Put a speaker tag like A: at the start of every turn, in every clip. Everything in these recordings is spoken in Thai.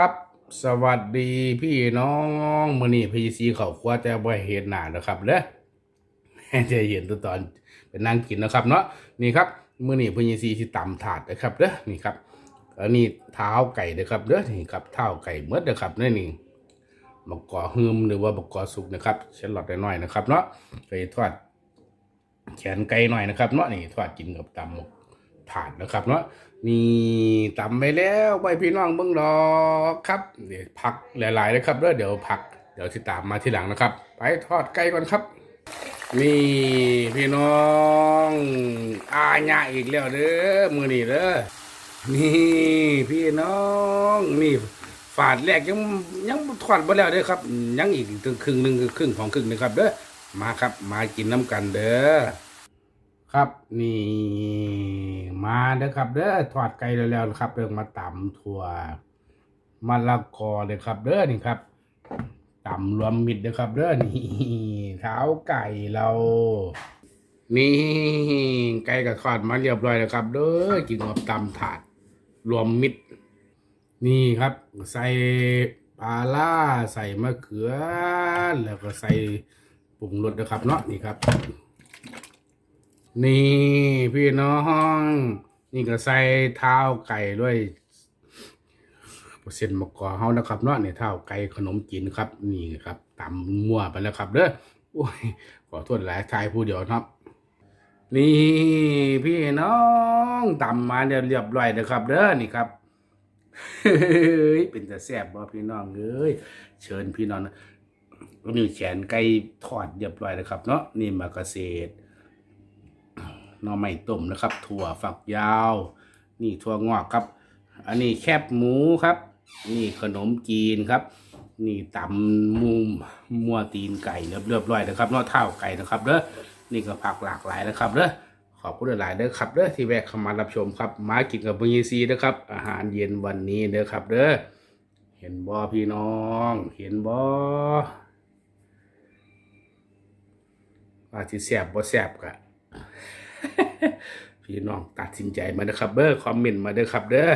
A: ครับสวัสดีพี่น้องมือนี้พี่ซีเขาครัวแต่บ่เห็นหน้านะครับเด้อจะเห็นตัวตอนเป็นนั่งกินนะครับเนาะนี่ครับมือนี้พี่ซีสิตำถาดนะครับเด้อนี่ครับอันนี้เท้าไก่นะครับเด้อนี่ครับเท้าไก่เมดนะครับนี่นี่บกกอหืมหรือว่าบกกอสุกนะครับเชลลอดน้อยนะครับเนาะไปทอดแขนไก่หน่อยนะครับเนาะนี่ทอดกินกับตำหมก ถาดนะครับ เนาะนี่ตำไปแล้วไปพี่น้องเบิ้งดอกครับ เดี๋ยวพักหลายๆนะครับเด้อเดี๋ยวพักเดี๋ยวติดตามมาทีหลังนะครับ ไปทอดไก่ก่อนครับ นี่พี่น้องอาญาอีกแล้วเด้อมือนี่เด้อนี่พี่น้องนี่ฝาดแรกยังยังทอดไปแล้วเด้อครับ ยังอีกถึงครึ่งหนึ่งครึ่งของครึ่งหนึงครับเด้อมาครับมากินน้ำกันเด้อ ครับนี่มาเด้อครับเด้อทอดไก่แล้วๆครับเรื่องมาตำถั่วมะละกอเลยครับเด้อนี่ครับตำรวมมิดนะครับเด้อนี่เท้าไก่เรา นี่ไก่กับทอดมาเรียบร้อยแล้วครับ เด้อกินกับตำถาด รวมมิดนี่ครับ ใส่ปลาล่าใส่มะเขือ แล้วก็ใส่ปรุงรสนะครับเนาะนี่ครับ นี่พี่น้อง นี่ก็ใส่เท้าไก่ด้วยเปอร์เซ็นต์มะกอเฮานะครับเนาะเนี่ยเท่าไก่ขนมจีนครับ นี่ครับตำมั่วไปแล้วครับเด้อโอ้ยขอโทษหลายทายผู้เดียวครับ นี่พี่น้องตำมาเรียบเรียบร้อยนะครับ เด้อนี่ครับเฮ้ยเป็นแต่แซ่บบ่พี่น้องเอ้ยเชิญพี่น้องนะนี่แขนไก่ทอดเรียบร้อยนะครับ เนาะนี่มะเกษตร หน่อไม้ต้มนะครับ ถั่วฝักยาว นี่ถั่วงอกครับ อันนี้แคบหมูครับ นี่ขนมจีนครับ นี่ตำมูมัวตีนไก่เรียบเรียบร้อยนะครับนอเท่าไก่นะครับเด้อนี่ก็ผักหลากหลายนะครับเด้อขอบคุณหลายเด้อครับเด้อที่แวะเข้ามารับชมครับ มากินกับบุญยีซีนะครับ อาหารเย็นวันนี้เด้อครับ เด้อเห็นบ่พี่น้อง เห็นบ่ว่าที่แสบบ่แสบกะ พี่น้องตัดสินใจมาเด้อครับเด้อคอมเมนต์มาเด้อครับเด้อ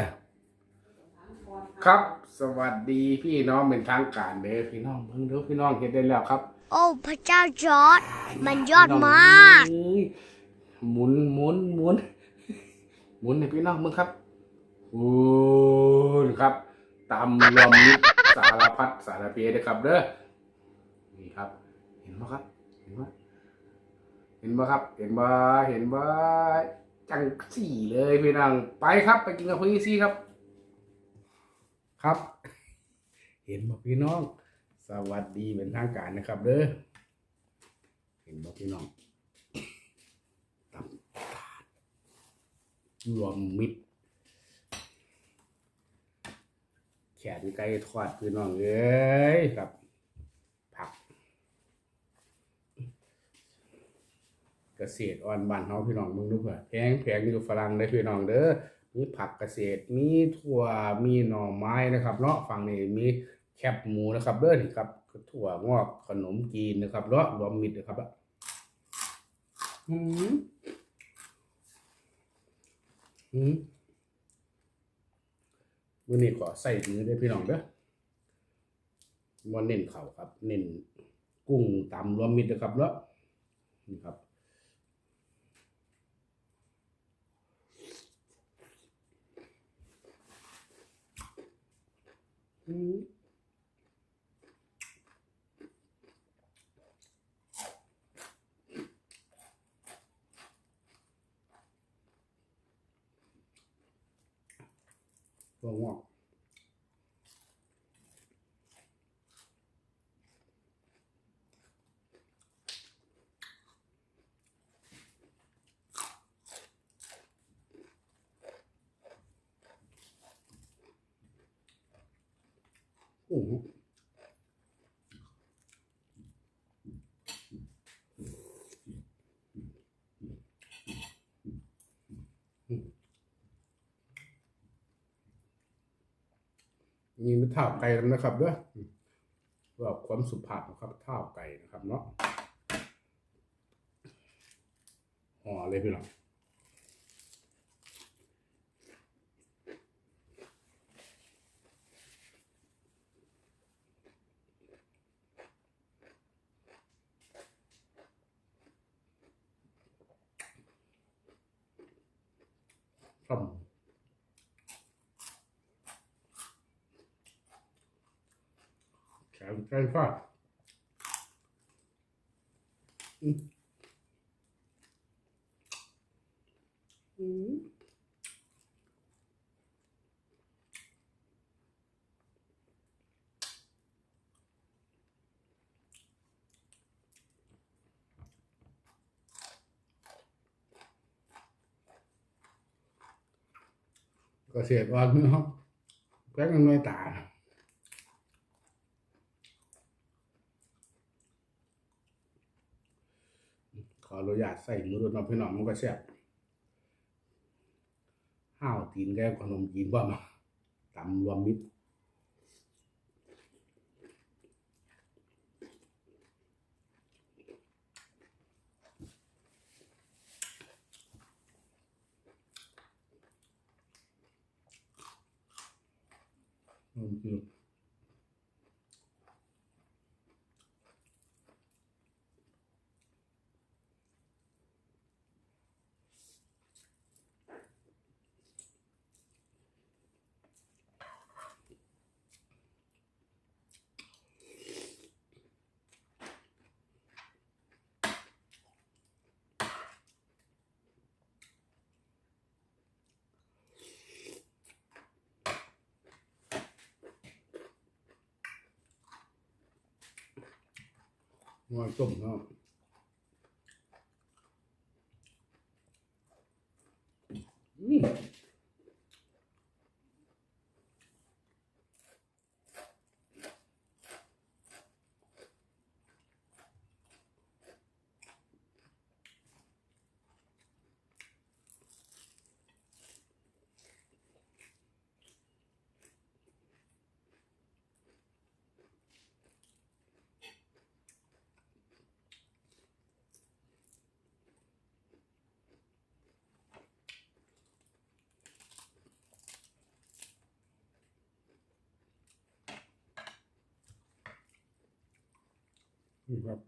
A: ครับ สวัสดีพี่น้องเป็นทางการเด้อพี่น้องเพิ่งเด้อพี่น้องเห็นได้แล้วครับ
B: โอ้พระเจ้าจอร์ดมันยอดมาก
A: เอ้ยหมุนหมุนหมุนหมุนให้พี่น้องมึงครับโอ้ยครับตามรวมมิตรสารพัดสารเพนะครับเด้อนี่ครับ เห็นไหมครับ เห็นไหม เห็นไหมครับ เห็นไหมเห็นไหมจังสี่เลยพี่น้องไปครับ ไปกินกับพี่ซี่ครับ ครับ เห็นบอกพี่น้อง สวัสดีเป็นทางการนะครับเด้อเห็นบอกพี่น้องตับรวมมิตรแขนไก่ทอดพี่น้องเอ้ยครับ ผัก เกษตรอ่อนบ้านเฮาพี่น้องมึงดูเผื่อแพงแพงอยู่ฝรั่งได้อพี่น้องเด้อมีผักเกษตรมีถั่วมีหน่อไม้นะครับเนาะฝั่งนี้มีแคบหมูนะครับเด้อนี่ครับถั่วงอกขนมจีนนะครับเนาะรวมมิตรนะครับอะอืมอืมมื้อนี้ขอใส่มือได้อพี่น้องเด้อว่าเน้นเขาครับ เน้นกุ้งตำรวมมิตรนะครับเนาะนี่ครับ อืมตั โอ้นี่เป็นท่าไก่นะครับเด้อเพื่อความสุภาพนะครับท่าไก่นะครับเนาะห่อเลยพี่น้อง ครับแข็งใจฟ้าอืมอืม ก็เสียดอ่อนนะครับแป๊กมันไม่ตาขออนุญาตใส่มือด้วยเน้องพี่น้องมันก็แซ่บห้าวตีนแก้ขนมจีนบ้ามาตำรวมมิตร อืม งอยต้มเนาะอืม ครับ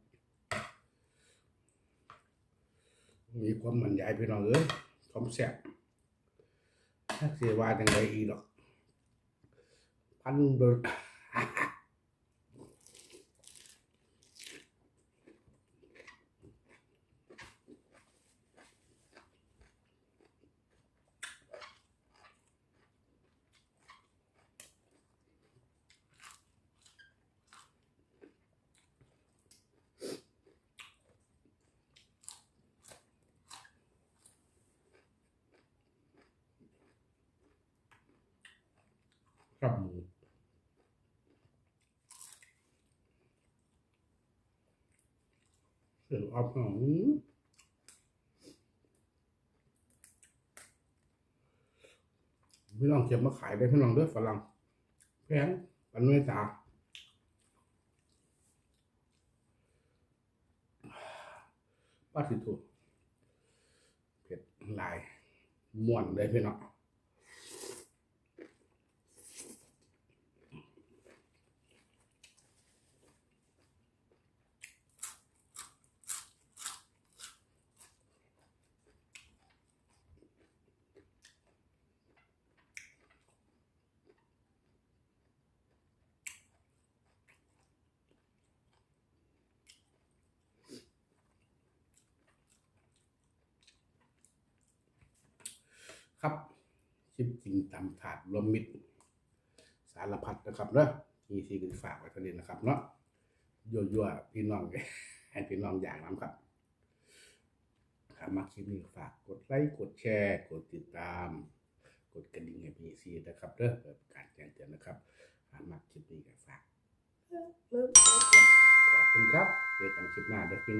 A: มีความบรรยายพี่น้องเอ้ยความแซ่บถ้าเสียว่าจังไดอีดอกพันเบอร์ ครับหมูเสืออัพหอมพี่น้องเก็บมาขายได้พี่น้องเด้อฝรั่งแพงปันไม่ตาป้าสิถูกเผ็ดหลายม่วนเลยพี่น้อง ครับ ชิปจริงตำถาดรวมมิตร สารพัดนะครับเนาะมีซีกันฝากไว้เท่านี้นะครับเนาะยั่วๆพี่น้องให้พี่น้องอย่างน้ำครับถ้ามาคลิปนี้ฝากกดไลค์กดแชร์กดติดตาม กดกระดิ่งให้พี่ซีนะครับเด้อเพื่อการแจ้งเตือนนะครับถ้ามาคลิปนี้ก็ฝากขอบคุณครับเจอกันคลิปหน้าเด้อพี่น้อง